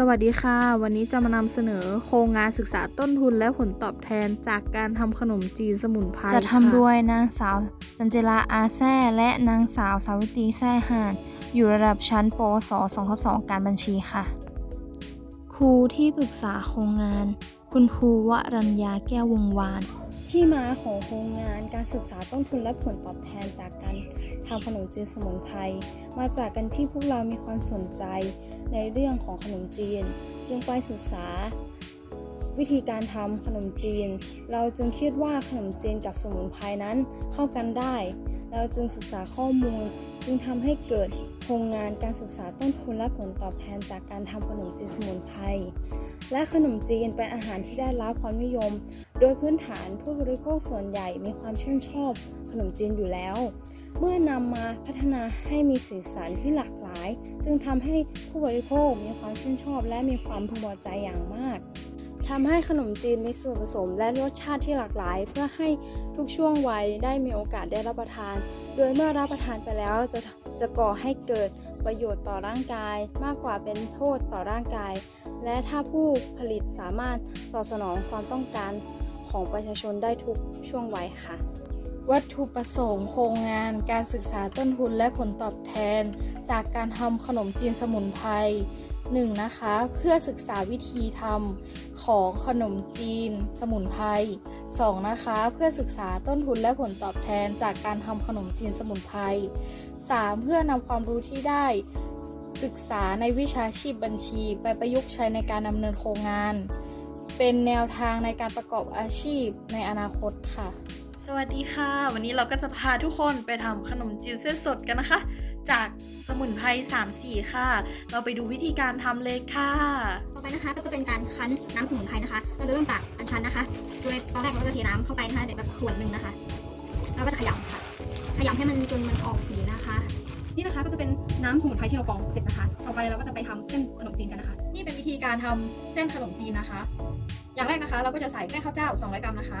สวัสดีค่ะ วันนี้จะมานำเสนอโครงงานศึกษาต้นทุนและผลตอบแทนจากการทำขนมจีนสมุนไพรจะทำค่ะด้วยนางสาวจันเจลาอาแซ่และนางสาวสาวิตรีแซ่ห่านอยู่ระดับชั้นปวส2ทับ2การบัญชีค่ะ ครูที่ปรึกษาโครงงาน คุณครูวรัญญาแก้ววงวาน ที่มาของโครงงานการศึกษาต้นทุนและผลตอบแทนจากการ ทำขนมจีนสมุนไพรมาจากกันที่พวกเรามีความสนใจในเรื่องของขนมจีน จึงไปศึกษา วิธีการทำขนมจีน เราจึงคิดว่าขนมจีนกับสมุนไพรนั้นเข้ากันได้ เราจึงศึกษาข้อมูลจึงทำให้เกิดโครงงานการศึกษาต้นทุนและผลตอบแทนจากการทำขนมจีนสมุนไพรและขนมจีนเป็นอาหารที่ได้รับความนิยม โดยพื้นฐานผู้บริโภคส่วนใหญ่มีความชื่นชอบขนมจีนอยู่แล้ว เมื่อนำมาพัฒนาให้มีสีสันที่หลากหลาย จึงทำให้ผู้บริโภคมีความชื่นชอบและมีความพึงพอใจอย่างมากทำให้ขนมจีนมีส่วนผสมและรสชาติที่หลากหลาย เพื่อให้ทุกช่วงวัยได้มีโอกาสได้รับประทาน โดยเมื่อรับประทานไปแล้วจะจะก่อให้เกิดประโยชน์ต่อร่างกาย มากกว่าเป็นโทษต่อร่างกาย และถ้าผู้ผลิตสามารถตอบสนองความต้องการของประชาชนได้ทุกช่วงวัยค่ะ วัตถุประสงค์โครงงาน การศึกษาต้นทุนและผลตอบแทน จากการทำขนมจีนสมุนไพร 1. นะคะ เพื่อศึกษาวิธีทำของขนมจีน สมุนไพร 2. นะคะ เพื่อศึกษาต้นทุนและผลตอบแทนจากการทำขนมจีนสมุนไพร 3. เพื่อนำความรู้ที่ได้ ศึกษาในวิชาชีพบัญชีไปประยุกต์ใช้ในการดำเนินโครงงาน เป็นแนวทางในการประกอบอาชีพในอนาคตค่ะ สวัสดีค่ะ วันนี้เราก็จะพาทุกคนไปทำขนมจีนเส้นสดกันนะคะ จากสมุนไพร3สีค่ะ เราไปดูวิธีการทำเลยค่ะ ต่อไปนะคะก็จะเป็นการคั้นน้ำสมุนไพรนะคะ เราจะเริ่มจากอัญชันนะคะ โดยตอนแรกเราก็จะเทน้ำเข้าไปนะคะเดี๋ยวแบบขวดหนึ่งนะคะ เราก็จะขยำค่ะ ขยำให้มันจนมันออกสีนะคะ นี่นะคะก็จะเป็นน้ำสมุนไพรที่เรากรองเสร็จนะคะ ต่อไปเราก็จะไปทำเส้นขนมจีนกันนะคะ นี่เป็นวิธีการทำเส้นขนมจีนนะคะ อย่างแรกนะคะ เราก็จะใส่แป้งข้าวเจ้า 200 กรัมนะคะ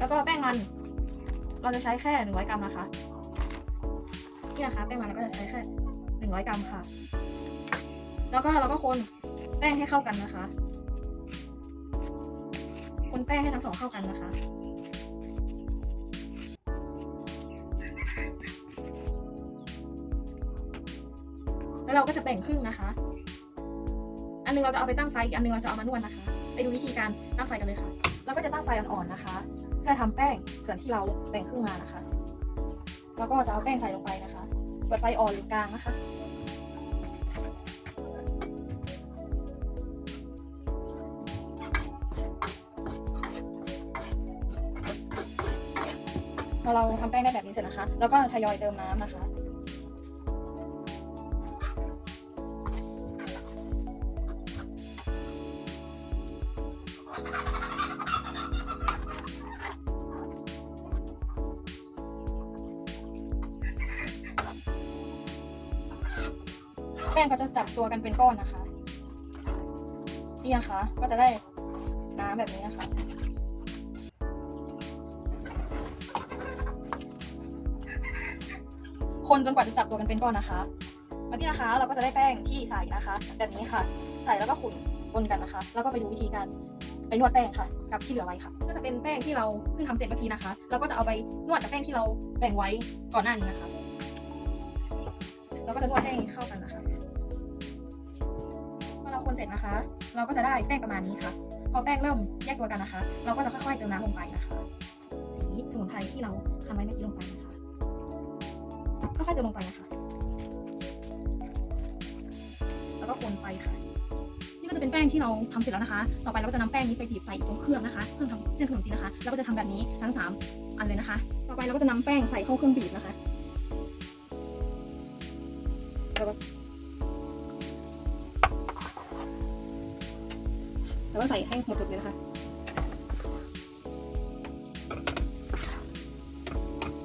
แล้วก็แป้งมัน เราจะใช้แค่100กรัมนะคะนี่นะคะแป้งมันเราก็จะใช้แค่100กรัมค่ะ แล้วก็เราก็คนแป้งให้เข้ากันนะคะ คนแป้งให้ทั้งสองเข้ากันนะคะ แล้วเราก็จะแบ่งครึ่งนะคะ อันหนึงเราจะเอาไปตั้งไฟอีกอันหนึงเราจะเอามานวดนะคะ ไปดูวิธีการตั้งไฟกันเลยค่ะ เราก็จะตั้งไฟอ่อนๆนะคะ เพื่อทำแป้งส่วนที่เราแบ่งครึ่งมานะคะ แล้วก็จะเอาแป้งใส่ลงไปนะคะ เปิดไฟอ่อนหรือกลางนะคะ พอเราทำแป้งได้แบบนี้เสร็จนะคะ แล้วก็ทยอยเติมน้ำนะคะ แป้งก็จะจับตัวกันเป็นก้อนนะคะนี่นะคะ ก็จะได้น้ำแบบนี้นะคะคนจนกว่าจะจับตัวกันเป็นก้อนนะคะแล้วนี่นะคะ เราก็จะได้แป้งที่ใส่นะคะ แบบนี้ค่ะ ใส่แล้วก็ขุ่นคนกันนะคะ แล้วก็ไปดูวิธีการไปนวดแป้งค่ะ กับที่เหลือไว้ค่ะ ก็จะเป็นแป้งที่เราเพิ่งทำเสร็จเมื่อกี้นะคะ เราก็จะเอาไปนวดกับแป้งที่เราแบ่งไว้ก่อนหน้านี้นะคะ เราก็จะนวดให้เข้ากันนะคะ นเสร็จนะคะ เราก็จะได้แป้งประมาณนี้ค่ะ พอแป้งเริ่มแยกตัวกันนะคะ เราก็จะค่อยๆเติมน้ำลงไปนะคะ สีสมุนไพรที่เราทำไว้เมื่อกี้ลงไปนะคะ ค่อยๆเติมลงไปนะคะ แล้วก็คนไปค่ะ นี่ก็จะเป็นแป้งที่เราทำเสร็จแล้วนะคะ ต่อไปเราก็จะนำแป้งนี้ไปบีบใส่ตรงเครื่องนะคะ เครื่องทำเส้นขนมจีนนะคะแล้วก็จะทำแบบนี้ทั้งสามอันเลยนะคะ ต่อไปเราก็จะนำแป้งใส่เข้าเครื่องบีบนะคะแล้วก็ แล้วก็ใส่ให้หมดจุดเลยนะคะ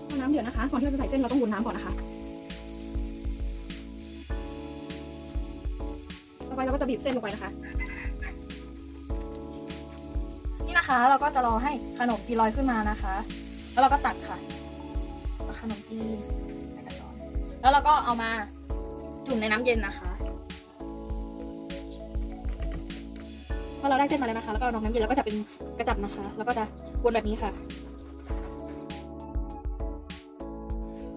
พอน้ำเดือดนะคะ ก่อนที่เราจะใส่เส้นเราต้องวนน้ำก่อนนะคะ ต่อไปเราก็จะบีบเส้นลงไปนะคะ นี่นะคะเราก็จะรอให้ขนมจีนลอยขึ้นมานะคะ แล้วเราก็ตักค่ะนมจีนแล้วเราก็เอามาจุ่มในน้ำเย็นนะคะ อเราได้เส้นมาแล้วนะคะ แล้วก็เอาน้ำเย็นแล้วก็จะเป็นกระจับนะคะ แล้วก็จะวนแบบนี้ค่ะ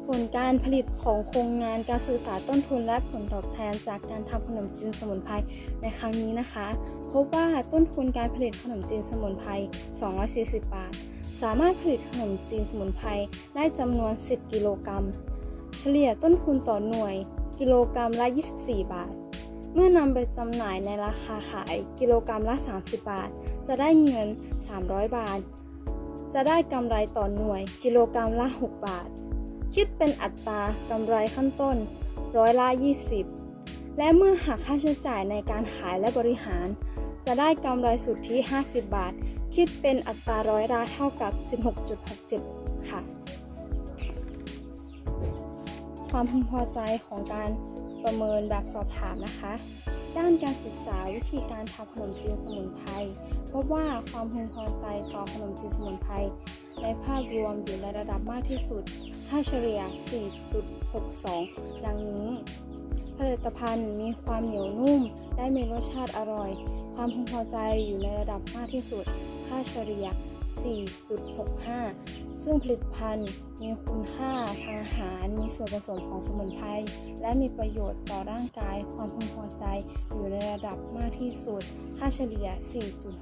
ผลการผลิตของโครงงานการศึกษาต้นทุนและผลตอบแทนจากการทำขนมจีนสมุนไพรในครั้งนี้นะคะ พบว่าต้นทุนการผลิตขนมจีนสมุนไพร 240 บาท สามารถผลิตขนมจีนสมุนไพรได้จำนวน 10 กิโลกรัม เฉลี่ยต้นทุนต่อหน่วยกิโลกรัมละ 24 บาท เมื่อนำไปจำหน่ายในราคาขายกิโลกรัมละ 30 บาท จะได้เงิน 300 บาท จะได้กำไรต่อหน่วยกิโลกรัมละ 6 บาท คิดเป็นอัตรากำไรขั้นต้นร้อยละ 20 และเมื่อหักค่าใช้จ่ายในการขายและบริหาร จะได้กำไรสุทธิ 50 บาท คิดเป็นอัตราร้อยละเท่ากับ 16.67 ค่ะ ความพึงพอใจของการ ประเมินแบบสอบถามนะคะ ด้านการศึกษาวิธีการทำขนมจีนสมุนไพรพบว่าความพึงพอใจต่อขนมจีนสมุนไพรในภาพรวมอยู่ในระดับมากที่สุด ค่าเฉลี่ย 4.62 ดังนี้ ผลิตภัณฑ์มีความเหนียวนุ่ม ได้มีรสชาติอร่อย ความพึงพอใจอยู่ในระดับมากที่สุด ค่าเฉลี่ย 4.65 ซึ่งผลิตภัณฑ์มีคุณค่าทางอาหาร มีส่วนผสมของสมุนไพร และมีประโยชน์ต่อร่างกาย ความพึงพอใจอยู่ในระดับมากที่สุด ค่าเฉลี่ย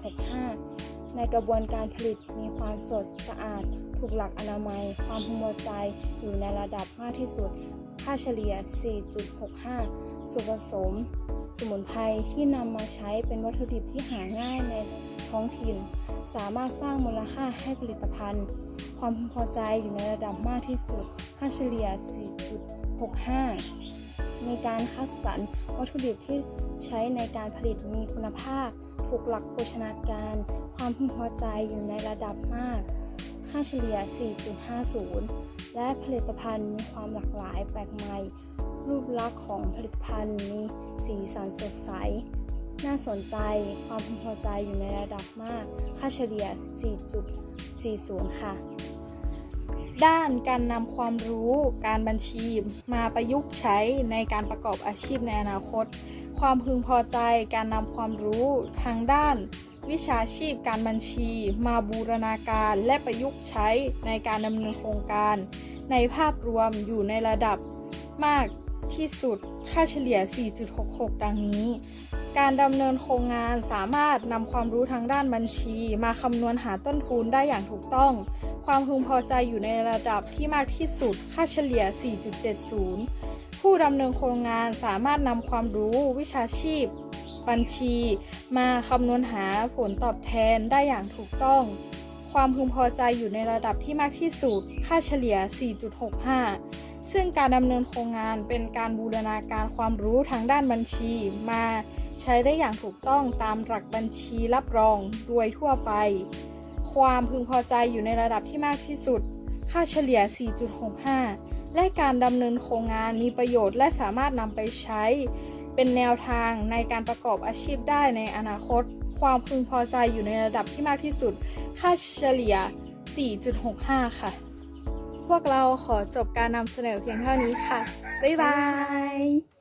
4.65 ในกระบวนการผลิตมีความสดสะอาด ถูกหลักอนามัย ความพึงพอใจอยู่ในระดับมากที่สุด ค่าเฉลี่ย 4.65 ส่วนผสม สมุนไพรที่นำมาใช้เป็นวัตถุดิบที่หาง่ายในท้องถิ่น สามารถสร้างมูลค่าให้ผลิตภัณฑ์ ความพึงพอใจอยู่ในระดับมากที่สุด ค่าเฉลี่ย 4.65มีการคัดสรรวัตถุดิบที่ใช้ในการผลิตมีคุณภาพ ถูกหลักโภชนาการ ความพึงพอใจอยู่ในระดับมาก ค่าเฉลี่ย 4.50 และผลิตภัณฑ์มีความหลากหลายแปลกใหม่ รูปลักษณ์ของผลิตภัณฑ์มีสีสันสดใส น่าสนใจ ความพึงพอใจอยู่ในระดับมาก ค่าเฉลี่ย 4.40 ค่ะ ด้านการนำความรู้การบัญชีมาประยุกต์ใช้ในการประกอบอาชีพในอนาคต ความพึงพอใจการนำความรู้ทางด้านวิชาชีพการบัญชีมาบูรณาการและประยุกต์ใช้ในการดำเนินโครงการ ในภาพรวมอยู่ในระดับมากที่สุดค่าเฉลี่ย 4.66 ดังนี้ การดำเนินโครงงานสามารถนำความรู้ทางด้านบัญชี มาคำนวณหาต้นทุนได้อย่างถูกต้อง ความพึงพอใจอยู่ในระดับที่มากที่สุด ค่าเฉลี่ย 4.70 ผู้ดำเนินโครงงานสามารถนำความรู้วิชาชีพ บัญชี มาคำนวณหาผลตอบแทนได้อย่างถูกต้อง ความพึงพอใจอยู่ในระดับที่มากที่สุด ค่าเฉลี่ย 4.65ซึ่งการดำเนินโครงงานเป็นการบูรณาการความรู้ทางด้านบัญชี มา ใช้ได้อย่างถูกต้องตามหลักบัญชีรับรองโดยทั่วไป ความพึงพอใจอยู่ในระดับที่มากที่สุด ค่าเฉลี่ย 4.65 และการดำเนินโครงงานมีประโยชน์และสามารถนำไปใช้ เป็นแนวทางในการประกอบอาชีพได้ในอนาคต ความพึงพอใจอยู่ในระดับที่มากที่สุด ค่าเฉลี่ย 4.65 ค่ะ พวกเราขอจบการนำเสนอเพียงเท่านี้ค่ะ บ๊ายบาย